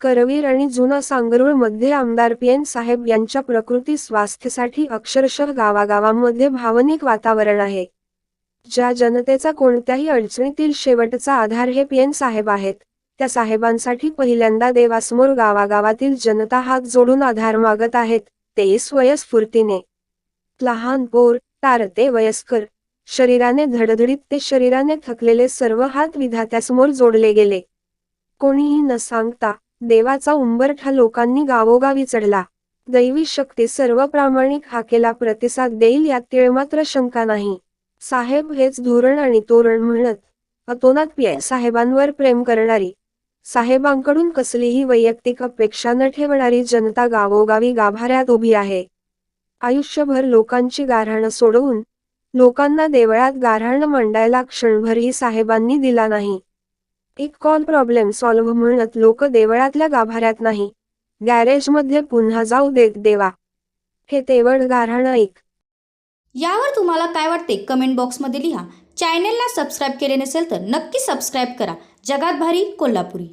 करवीर आणि जुना सांगरुळमध्ये आमदार पी एन साहेब यांच्या प्रकृती स्वास्थ्यासाठी अक्षरशः गावागावांमध्ये भावनिक वातावरण आहे. ज्या जनतेचा कोणत्याही अडचणीतील शेवटचा आधार हे पी एन साहेब आहेत त्या साहेबांसाठी पहिल्यांदा देवासमोर गावागावातील जनता हात जोडून आधार मागत आहेत ते स्वयस्फूर्तीने लहान पोर तारते वयस्कर. शरीराने धडधडीत ते शरीराने थकलेले सर्व हात विधात्यासमोर जोडले गेले. कोणीही न सांगता देवाचा उंबरठा लोकांनी गावोगावी चढला. दैवी शक्ती सर्व प्रामाणिक हाकेला प्रतिसाद देईल यात तिळमात्र शंका नाही. साहेब हेच धोरण आणि तोरण म्हणत अतोनात पी. साहेबांवर प्रेम करणारी. साहेबांकडून कसलीही वैयक्तिक अपेक्षा न ठेवणारी जनता गावोगावी गाभाऱ्यात उभी आहे. आयुष्यभर लोकांची गारहाणं सोडवून लोकांना देवळात गारहाणं मांडायला क्षणभरही साहेबांनी दिला नाही. एक कॉल प्रॉब्लेम सॉल्व्ह म्हणत लोक देवळातल्या गाभाऱ्यात नाही. गॅरेजमध्ये पुन्हा जाऊ देत देवा. हे तेवढ गारहाण ऐक यावर तुम्हाला काय वाटते कमेंट बॉक्समध्ये लिहा. चॅनेलला सबस्क्राईब केले नसेल तर नक्की सबस्क्राईब करा. जगात भारी कोल्हापुरी.